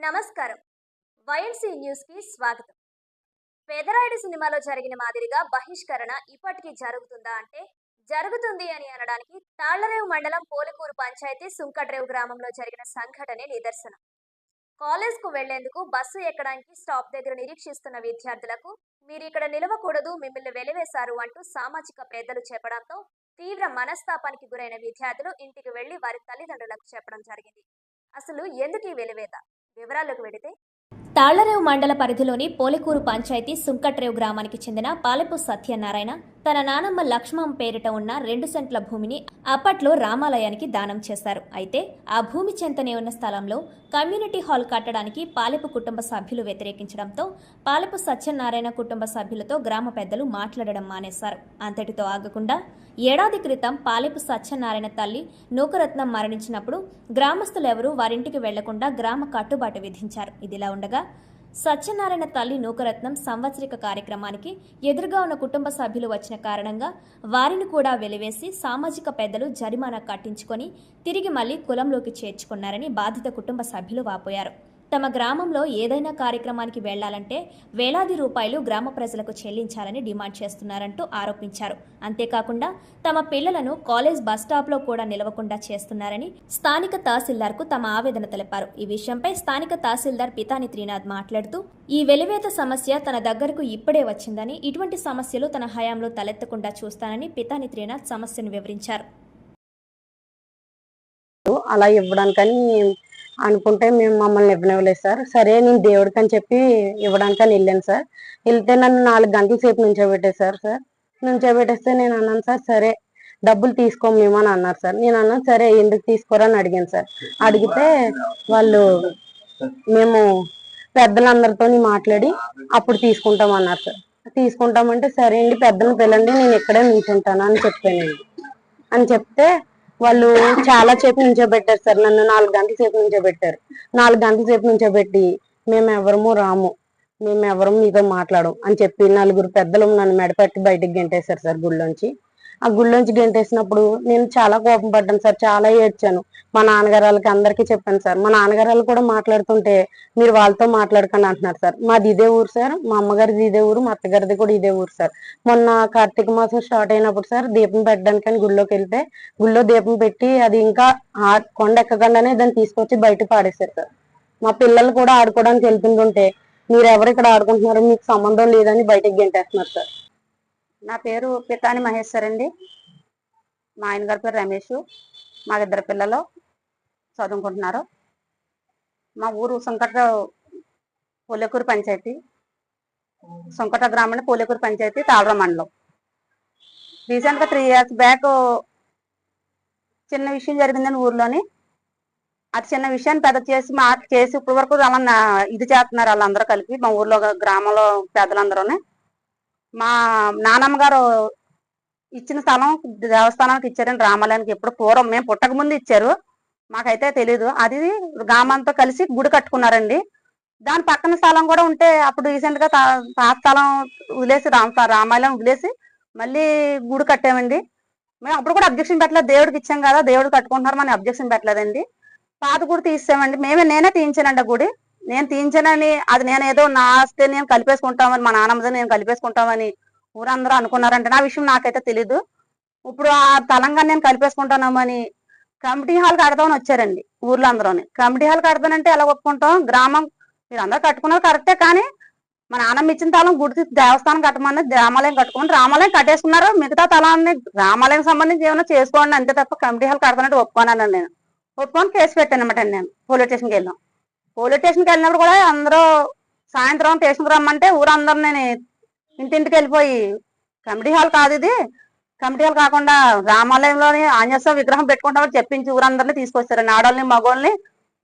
నమస్కారం. వైఎన్సీ న్యూస్కి స్వాగతం. పెదరాయుడు సినిమాలో జరిగిన మాదిరిగా బహిష్కరణ ఇప్పటికీ జరుగుతుందా అంటే జరుగుతుంది అని అనడానికి తాళ్ళరేవు మండలం పోలికూరు పంచాయతీ సుంకడ్రేవు గ్రామంలో జరిగిన సంఘటనే నిదర్శనం. కాలేజ్కు వెళ్ళేందుకు బస్సు ఎక్కడానికి స్టాప్ దగ్గర నిరీక్షిస్తున్న విద్యార్థులకు మీరు ఇక్కడ నిలవకూడదు మిమ్మల్ని వెలివేశారు అంటూ సామాజిక పెద్దలు చెప్పడంతో తీవ్ర మనస్తాపానికి గురైన విద్యార్థులు ఇంటికి వెళ్ళి వారి తల్లిదండ్రులకు చెప్పడం జరిగింది. అసలు ఎందుకు ఈ వెలివేత? వివరాల్లోకి వెడితే తాళ్ళరేవు మండల పరిధిలోని పోలికూరు పంచాయతీ సుంకట్రేవు గ్రామానికి చెందిన పాలెపు సత్యనారాయణ తన నానమ్మ లక్ష్మం పేరిట ఉన్న రెండు సెంట్ల భూమిని అప్పట్లో రామాలయానికి దానం చేశారు. అయితే ఆ భూమి చెంతనే ఉన్న స్థలంలో కమ్యూనిటీ హాల్ కట్టడానికి పాలెపు కుటుంబ సభ్యులు వ్యతిరేకించడంతో పాలెపు సత్యనారాయణ కుటుంబ సభ్యులతో గ్రామ పెద్దలు మాట్లాడడం మానేశారు. అంతటితో ఆగకుండా ఏడాది క్రితం పాలెపు సత్యనారాయణ తల్లి నూకరత్నం మరణించినప్పుడు గ్రామస్తులెవరూ వారింటికి వెళ్ళకుండా గ్రామ కట్టుబాటు విధించారు. ఇదిలా ఉండగా సత్యనారాయణ తల్లి నూకరత్నం సంవత్సరిక కార్యక్రమానికి ఎదురుగా ఉన్న కుటుంబ సభ్యులు వచ్చిన కారణంగా వారిని కూడా వెలివేసి సామాజిక పెద్దలు జరిమానా కట్టించుకొని తిరిగి మళ్ళీ కులంలోకి చేర్చుకున్నారని బాధిత కుటుంబ సభ్యులు వాపోయారు. తమ గ్రామంలో ఏదైనా కార్యక్రమానికి వెళ్ళాలంటే వేలాది రూపాయలు గ్రామ ప్రజలకు చెల్లించాలని డిమాండ్ చేస్తున్నారంటూ ఆరోపించారు. అంతేకాకుండా తమ పిల్లలను కాలేజ్ బస్ స్టాప్లో కూడా నిలవకుండా చేస్తున్నారని స్థానిక తహసీల్దార్కు తమ ఆవేదన తెలిపారు. ఈ విషయంపై స్థానిక తహసీల్దార్ పితాని త్రినాథ్ మాట్లాడుతూ ఈ వెలివేత సమస్య తన దగ్గరకు ఇప్పుడే వచ్చిందని ఇటువంటి సమస్యలు తన హయాంలో తలెత్తకుండా చూస్తానని పితాని త్రినాథ్ సమస్యను వివరించారు. అలా ఇవ్వడానికని అనుకుంటే మేము మమ్మల్ని ఇవ్వనివ్వలేదు సార్. సరే నేను దేవుడికి అని చెప్పి అని వెళ్ళాను సార్. వెళ్తే నన్ను నాలుగు గంటల సేపు నుంచోబెట్టారు సార్ సార్. నుంచోబెట్టేస్తే నేను అన్నాను సార్ సరే డబ్బులు తీసుకోం మేము అని అన్నారు సార్. నేను అన్నాను సరే ఎందుకు తీసుకోరని అడిగాను సార్. అడిగితే వాళ్ళు మేము పెద్దలందరితో మాట్లాడి అప్పుడు తీసుకుంటాం అన్నారు సార్. తీసుకుంటామంటే సరే అండి పెద్దలను పిల్లండి నేను ఇక్కడే నిల్చుంటాను అని చెప్పానండి. అని చెప్తే వాళ్ళు చాలా సేపు నుంచోబెట్టారు సార్. నన్ను నాలుగు గంటల సేపు నుంచోబెట్టారు. నాలుగు గంటల సేపు నుంచోబెట్టి మేము ఎవరము రాము. మేము ఎవరు మీతో మాట్లాడం అని చెప్పి నలుగురు పెద్దలు నన్ను మెడపట్టి బయటికి గెంటేశారు సార్ గుళ్ళోంచి. ఆ గుళ్ళోంచి గెంటేసినప్పుడు నేను చాలా కోపం పడ్డాను సార్ చాలా ఏడ్చాను. మా నాన్నగారు వాళ్ళకి అందరికీ చెప్పాను సార్. మా నాన్నగారు వాళ్ళు కూడా మాట్లాడుతుంటే మీరు వాళ్ళతో మాట్లాడకండి అంటున్నారు సార్. మాది ఇదే ఊరు సార్. మా అమ్మగారిది ఇదే ఊరు మా అత్తగారిది కూడా ఇదే ఊరు సార్. మొన్న కార్తీక మాసం స్టార్ట్ అయినప్పుడు సార్ దీపం పెట్టడానికి అని గుళ్ళోకి వెళ్తే గుళ్ళో దీపం పెట్టి అది ఇంకా ఆ కొండ ఎక్కకుండానే దాన్ని తీసుకొచ్చి బయట పాడేశారు సార్. మా పిల్లలు కూడా ఆడుకోవడానికి వెళ్తుంటుంటే మీరు ఎవరు ఇక్కడ ఆడుకుంటున్నారో మీకు సంబంధం లేదని బయటకు గెంటేస్తున్నారు సార్. నా పేరు పితాని మహేశ్వర్ అండి. మా ఆయన గారి పేరు రమేష్. మా ఇద్దరు పిల్లలు చదువుకుంటున్నారు. మా ఊరు సుంకట పోలేకూరు పంచాయతీ. సుంకట గ్రామం పోలేకూరు పంచాయతీ తాళర మండలం. రీసెంట్గా త్రీ ఇయర్స్ బ్యాక్ చిన్న విషయం జరిగిందని ఊర్లోని అది చిన్న విషయాన్ని పెద్ద చేసి మా చేసి ఇప్పటి వరకు అలా ఇది చేస్తున్నారు వాళ్ళందరూ కలిపి మా ఊర్లో గ్రామంలో పెద్దలందరూనే. మా నానమ్మ గారు ఇచ్చిన స్థలం దేవస్థానానికి ఇచ్చారని రామాలయానికి ఎప్పుడు పూర్వం మేము పుట్టక ముందు ఇచ్చారు. మాకైతే తెలీదు. అది గ్రామంతో కలిసి గుడి కట్టుకున్నారండి. దాని పక్కన స్థలం కూడా ఉంటే అప్పుడు రీసెంట్గా తా- పాత స్థలం వదిలేసి రామ రామాలయం వదిలేసి మళ్ళీ గుడి కట్టామండి. మేము అప్పుడు కూడా అబ్జెక్షన్ పెట్టలేదు. దేవుడికి ఇచ్చాం కదా దేవుడు కట్టుకుంటున్నారు మనం అబ్జెక్షన్ పెట్టలేదండి. పాత గుడి తీసామండి మేమే నేనే తీయించానండి గుడి. నేను తీయించానని అది నేను ఏదో నా ఆస్తి నేను కలిపేసుకుంటామని మా నాన్నమ్మది నేను కలిపేసుకుంటామని ఊరందరూ అనుకున్నారంటే నా విషయం నాకైతే తెలీదు. ఇప్పుడు ఆ తలంగా నేను కలిపేసుకుంటానమని కమిటీ హాల్ కడదామని వచ్చారండి ఊర్లో అందరూని. కమిటీ హాల్ కడతానంటే ఎలా ఒప్పుకుంటాం? గ్రామం మీరు అందరూ కట్టుకున్నారు కరెక్టే కానీ మా నాన్నమ్మ ఇచ్చిన తలం గుడి దేవస్థానం కట్టమని రామాలయం కట్టుకోమని రామాలయం కట్టేసుకున్నారు. మిగతా తలాన్ని రామాలయం సంబంధించి ఏమైనా చేసుకోండి అంతే తప్ప కమిటీ హాల్ కడతానంటే ఒప్పుకోనానండి నేను. ఒప్పుకొని కేసు పెట్టాను అనమాట నేను. పోలీస్ స్టేషన్కి వెళ్ళాం. పోలీస్ స్టేషన్కి వెళ్ళినప్పుడు కూడా అందరూ సాయంత్రం స్టేషన్కి రమ్మంటే ఊరందరూ నేను ఇంటింటికి వెళ్ళిపోయి కమిటీ హాల్ కాదు ఇది. కమిటీ హాల్ కాకుండా రామాలయంలోని ఆంజనేయ విగ్రహం పెట్టుకుంటామని చెప్పించి ఊరందరినీ తీసుకొచ్చారండి. ఆడవాళ్ళని మగవాళ్ళని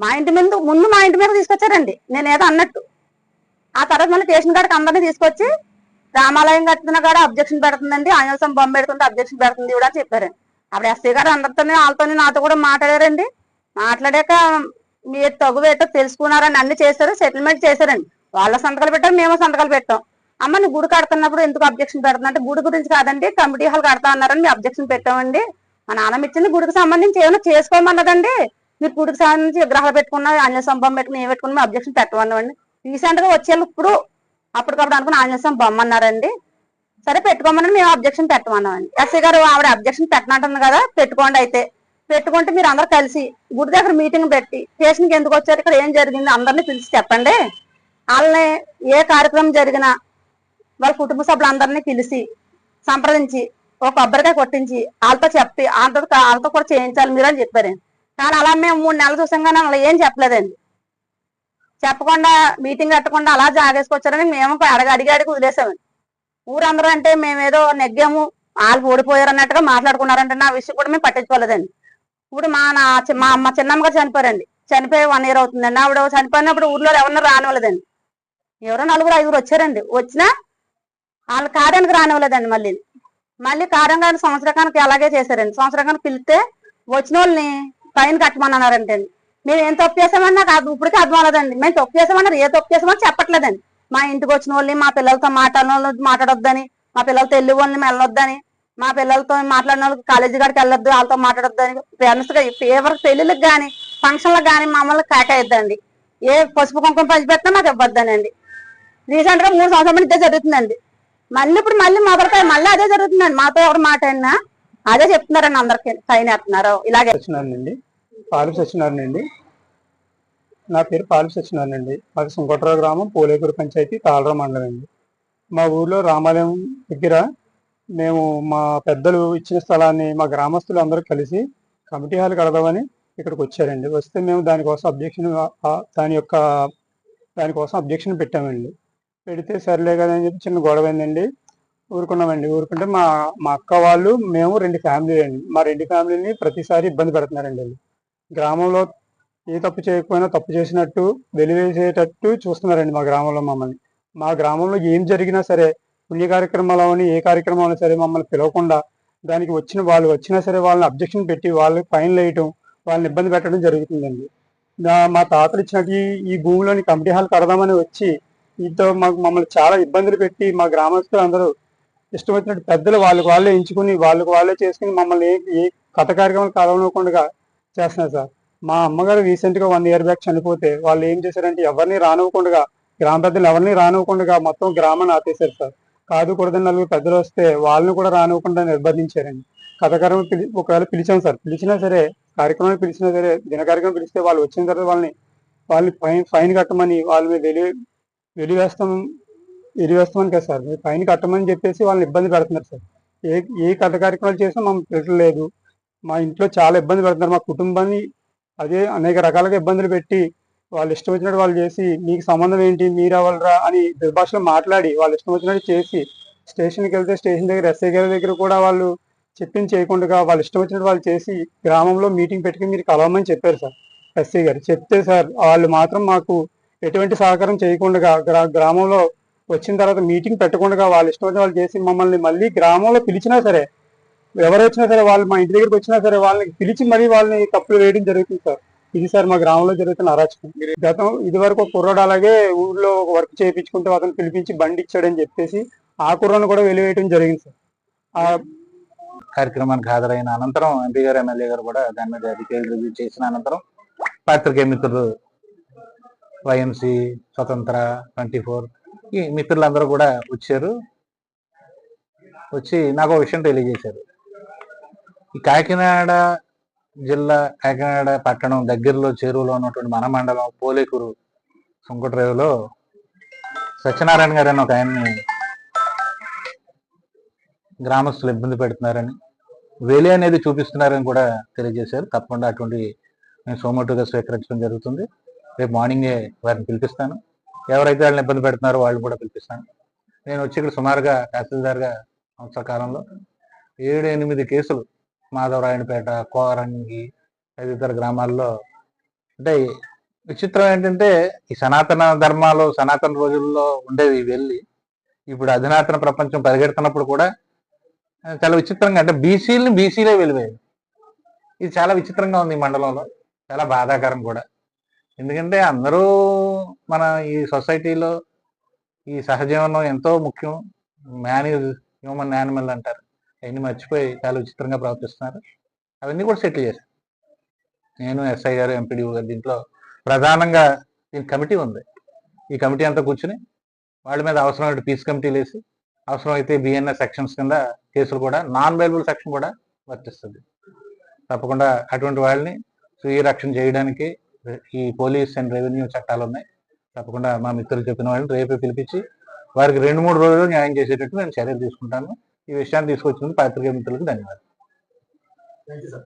మా ఇంటి మీద ముందు మా ఇంటి మీద తీసుకొచ్చారండి. నేను ఏదో అన్నట్టు. ఆ తర్వాత మళ్ళీ స్టేషన్ కాడికి అందరినీ తీసుకొచ్చి రామాలయం కట్టిన కాడ అబ్జెక్షన్ పెడుతుందండి. ఆంజనేయ బొమ్మ పెడుతుంటే అబ్జెక్షన్ పెడుతుంది కూడా చెప్పారు అప్పుడు ఎస్సీ గారు అందరితోనే వాళ్ళతోనే నాతో కూడా మాట్లాడారండి. మాట్లాడాక మీరు తగువేటో తెలుసుకున్నారని అన్ని చేశారు సెటిల్మెంట్ చేశారండి. వాళ్ళ సంతకాలు పెట్టారు మేము సంతకాలు పెట్టాం. అమ్మ నువ్వు గుడి కడుతున్నప్పుడు ఎందుకు అబ్జెక్షన్ పెడుతున్నా అంటే గుడి గురించి కాదండి కమిటీ హాల్ కడతా అన్నారని మేము అబ్జెక్షన్ పెట్టామండి. మా నాన్నమ్మ ఇచ్చింది గుడికి సంబంధించి ఏమైనా చేసుకోమన్నదండి. మీరు గుడికి సంబంధించి విగ్రహాలు పెట్టుకున్నా ఆంజనేయ స్తంభం పెట్టుకుని ఏం పెట్టుకుని మేము అబ్జెక్షన్ పెట్టమన్నామండి. రీసెంట్గా వచ్చేళ్ళు ఇప్పుడు అప్పటికప్పుడు అనుకుని ఆంజనేయ స్తంభం అన్నారండి. సరే పెట్టుకోమని మేము అబ్జెక్షన్ పెట్టమన్నామండి. ఎస్ఐ గారు ఆవిడ అబ్జెక్షన్ పెట్టనంటుంది కదా పెట్టుకోండి అయితే. పెట్టుకుంటే మీరు అందరు కలిసి గుడి దగ్గర మీటింగ్ పెట్టి స్టేషన్కి ఎందుకు వచ్చారు ఇక్కడ ఏం జరిగింది అందరినీ పిలిచి చెప్పండి. వాళ్ళని ఏ కార్యక్రమం జరిగినా వాళ్ళ కుటుంబ సభ్యులందరినీ పిలిచి సంప్రదించి ఒక కొబ్బరికాయ కొట్టించి వాళ్ళతో చెప్పి వాళ్ళతో వాళ్ళతో కూడా చేయించాలి మీరు అని చెప్పారు. కానీ అలా మేము మూడు నెలలు చూసాం కానీ అలా ఏం చెప్పలేదండి. చెప్పకుండా మీటింగ్ కట్టకుండా అలా జాగేసుకొచ్చారని మేము అడగ అడిగి అడిగి వదిలేసామండి. ఊరందరూ అంటే మేమేదో నెగ్గాము వాళ్ళు ఓడిపోయారు అన్నట్టుగా మాట్లాడుకున్నారంటే నా విషయం కూడా మేము పట్టించుకోలేదండి. ఇప్పుడు మా నా చి- మా అమ్మ చిన్నమ్మ గారు చనిపోయారండి. చనిపోయి వన్ ఇయర్ అవుతుందండి ఆవిడ చనిపోయినప్పుడు ఊర్లో ఎవరన్నా రానివ్వలేదండి. ఎవరో నలుగురు ఐదుగురు వచ్చారండి. వచ్చినా వాళ్ళ కార్యానికి రానివ్వలేదండి మళ్ళీ. మళ్ళీ కార్యంగాని సంవత్సరకానికి అలాగే చేశారండి. సంవత్సరకానికి పిలిస్తే వచ్చిన వాళ్ళని ఫైన్ కట్టమన్నారంటే మేము ఏం తప్పు చేసామని నాకు అది అర్థం అవ్వలేదండి. మేము తప్పు చేసామన్నారు ఏ తప్పు చేసామని చెప్పట్లేదండి. మా ఇంటికి వచ్చిన వాళ్ళని మా పిల్లలతో మాట్లాడిన మాట్లాడొద్దని మా పిల్లలతో వెళ్ళి వాళ్ళని వెళ్ళొద్దని మా పిల్లలతో మాట్లాడిన వాళ్ళకి కాలేజీ కాడికి వెళ్ళొద్దు వాళ్ళతో మాట్లాడొద్దని పేరెంట్స్గా ఎవరికి పెళ్ళిళ్ళకి కానీ ఫంక్షన్లకు కానీ మమ్మల్ని కేటాయిద్దండి. ఏ పసుపు కుంకుమ పంచిపెట్టినా మాకు ఇవ్వద్దనండి. రీసెంట్గా మూడు సంవత్సరాల ఇదే జరుగుతుందండి. మళ్ళీ ఇప్పుడు మళ్ళీ మొదలుపై మళ్ళీ అదే జరుగుతుందండి. మాతో ఎవరు మాట అయినా అదే చెప్తున్నారండి అందరికి. ఫైన్ వేస్తున్నారు. ఇలాగే సత్యనారాయణ అండి పాలు సత్యనారాయణ అండి నా పేరు పాలు సత్యనారాయణ మాకు మాది గ్రామం పోలేకూరు పంచాయతీ తాళరా మండలం అండి మా ఊర్లో రామాలయం దగ్గర మేము మా పెద్దలు ఇచ్చిన స్థలాన్ని మా గ్రామస్తులు అందరూ కలిసి కమిటీ హాల్ కడదామని ఇక్కడికి వచ్చారండి. వస్తే మేము దానికోసం అబ్జెక్షన్ దాని యొక్క దానికోసం అబ్జెక్షన్ పెట్టామండి. పెడితే సర్లే కదా అని చెప్పి చిన్న గొడవ అయిందండి. ఊరుకున్నామండి. ఊరుకుంటే మా మా అక్క వాళ్ళు మేము రెండు ఫ్యామిలీ అండి. మా రెండు ఫ్యామిలీని ప్రతిసారి ఇబ్బంది పెడుతున్నారండి వాళ్ళు. గ్రామంలో ఏ తప్పు చేయకపోయినా తప్పు చేసినట్టు వెలివేసేటట్టు చూస్తున్నారండి మా గ్రామంలో మమ్మల్ని. మా గ్రామంలో ఏం జరిగినా సరే పుణ్య కార్యక్రమాలు అవని ఏ కార్యక్రమం అయినా సరే మమ్మల్ని పిలవకుండా దానికి వచ్చిన వాళ్ళు వచ్చినా సరే వాళ్ళని అబ్జెక్షన్ పెట్టి వాళ్ళకి ఫైన్ వేయటం వాళ్ళని ఇబ్బంది పెట్టడం జరుగుతుందండి. మా తాతలు ఇచ్చినట్టు ఈ- భూమిలోని కమిటీ హాల్ కడదామని వచ్చి దీంతో మాకు మమ్మల్ని చాలా ఇబ్బందులు పెట్టి మా గ్రామస్తులు అందరూ ఇష్టం వచ్చినట్టు పెద్దలు వాళ్ళకి వాళ్ళే ఎంచుకుని వాళ్ళకి వాళ్ళే చేసుకుని మమ్మల్ని ఏ ఏ కథ కార్యక్రమాలు కలవనుకుండా చేస్తున్నారు సార్. మా అమ్మగారు రీసెంట్గా వన్ ఇయర్ బ్యాక్ చనిపోతే వాళ్ళు ఏం చేశారంటే ఎవరిని రానివ్వకుండా గ్రామ పెద్దలు ఎవరిని రానివ్వకుండా మొత్తం గ్రామాన్ని ఆపేశారు సార్. కాదు కూడదని నలుగురు పెద్దలు వస్తే వాళ్ళని కూడా రానివ్వకుండా నిర్బంధించారండి. కథకారం పిలి ఒకవేళ పిలిచాం సార్ పిలిచినా సరే కార్యక్రమాన్ని పిలిచినా సరే దిన కార్యక్రమం పిలిస్తే వాళ్ళు వచ్చిన తర్వాత వాళ్ళని వాళ్ళని ఫైన్ ఫైన్ కట్టమని వాళ్ళ మీద వెలి వెలివేస్తాం వెలివేస్తామని కదా సార్ మీరు ఫైన్ కట్టమని చెప్పేసి వాళ్ళని ఇబ్బంది పెడుతున్నారు సార్. ఏ ఏ కథ కార్యక్రమాలు చేసినా మా పెట్టలేదు మా ఇంట్లో చాలా ఇబ్బంది పెడుతున్నారు. మా కుటుంబాన్ని అదే అనేక రకాలుగా ఇబ్బందులు పెట్టి వాళ్ళు ఇష్టం వచ్చినట్టు వాళ్ళు చేసి మీకు సంబంధం ఏంటి? మీరు ఎవరురా అని దుర్భాషలో మాట్లాడి వాళ్ళు ఇష్టం వచ్చినట్టు చేసి స్టేషన్కి వెళ్తే స్టేషన్ దగ్గర ఎస్ఐ గారి దగ్గర కూడా వాళ్ళు చెప్పింది చేయకుండా వాళ్ళు ఇష్టం వచ్చినట్టు వాళ్ళు చేసి గ్రామంలో మీటింగ్ పెట్టుకుని మీరు కలవమని చెప్పారు సార్ ఎస్ఐ గారు. చెప్తే సార్ వాళ్ళు మాత్రం మాకు ఎటువంటి సహకారం చేయకుండా గ్రా గ్రామంలో వచ్చిన తర్వాత మీటింగ్ పెట్టకుండా వాళ్ళు ఇష్టం వచ్చిన వాళ్ళు చేసి మమ్మల్ని మళ్ళీ గ్రామంలో పిలిచినా సరే ఎవరు వచ్చినా సరే వాళ్ళు మా ఇంటి దగ్గరికి వచ్చినా సరే వాళ్ళని పిలిచి మరీ వాళ్ళని తప్పులు వేయడం జరుగుతుంది సార్. ఇది సార్ మా గ్రామంలో జరుగుతున్న అరాచకం. గతం ఇది వరకు కుర్రాడు అలాగే ఊర్లో ఒక వర్క్ చేయించుకుంటూ అతను పిలిపించి బండి ఇచ్చాడని చెప్పేసి ఆ కుర్రను కూడా వెలివేయటం జరిగింది సార్. ఆ కార్యక్రమానికి హాజరైన అనంతరం ఎంపీ గారు ఎమ్మెల్యే గారు కూడా దాని మీద డీటెయిల్ రివ్యూ చేసిన అనంతరం పాత్రికేయ మిత్రులు వైఎంసి స్వతంత్ర ట్వంటీ ఫోర్ ఈ మిత్రులందరూ కూడా వచ్చారు. వచ్చి నాకు ఒక విషయం తెలియజేశారు. ఈ కాకినాడ జిల్లా కాకినాడ పట్టణం దగ్గరలో చెరువులో ఉన్నటువంటి మన మండలం పోలేకూరు సుంకట్రేవులో సత్యనారాయణ గారు అని ఒక ఆయన్ని గ్రామస్తులు ఇబ్బంది పెడుతున్నారని వేలి అనేది చూపిస్తున్నారని కూడా తెలియజేశారు. తప్పకుండా అటువంటి నేను సోమటుగా స్వీకరించడం జరుగుతుంది. రేపు మార్నింగే వారిని పిలిపిస్తాను. ఎవరైతే వాళ్ళని ఇబ్బంది పెడుతున్నారో వాళ్ళు కూడా పిలిపిస్తాను. నేను వచ్చి ఇక్కడ సుమారుగా తహసీల్దార్గా సంవత్సర కాలంలో ఏడు ఎనిమిది కేసులు మాధవరాయణపేట కోరంగి తదితర గ్రామాల్లో. అంటే విచిత్రం ఏంటంటే ఈ సనాతన ధర్మాలు సనాతన రోజుల్లో ఉండేవి వెళ్ళి. ఇప్పుడు అధునాతన ప్రపంచం పరిగెడుతున్నప్పుడు కూడా చాలా విచిత్రంగా అంటే బీసీలని బీసీలే వెళ్ళిపోయాయి ఇది చాలా విచిత్రంగా ఉంది ఈ మండలంలో. చాలా బాధాకరం కూడా. ఎందుకంటే అందరూ మన ఈ సొసైటీలో ఈ సహజీవనం ఎంతో ముఖ్యం. మ్యాన్ హ్యూమన్ యానిమల్ అంటారు. అవన్నీ మర్చిపోయి చాలా విచిత్రంగా ప్రవర్తిస్తున్నారు. అవన్నీ కూడా సెటిల్ చేశారు. నేను ఎస్ఐ గారు ఎంపీడీఓ గారు దీంట్లో ప్రధానంగా దీని కమిటీ ఉంది. ఈ కమిటీ అంతా కూర్చుని వాళ్ళ మీద అవసరమైన పీస్ కమిటీలు వేసి అవసరమైతే బిఎన్ఎస్ సెక్షన్స్ కింద కేసులు కూడా నాన్ బైలబుల్ సెక్షన్ కూడా వర్తిస్తుంది. తప్పకుండా అటువంటి వాళ్ళని స్వీయ రక్షణ చేయడానికి ఈ పోలీస్ అండ్ రెవెన్యూ చట్టాలు ఉన్నాయి. తప్పకుండా మా మిత్రులు చెప్పిన వాళ్ళని రేపే పిలిపించి వారికి రెండు మూడు రోజులు న్యాయం చేసేటట్టు నేను చర్యలు తీసుకుంటాను. ఈ విషయాన్ని తీసుకొచ్చినందుకు పాత్రికేయ మిత్రులకు ధన్యవాదాలు.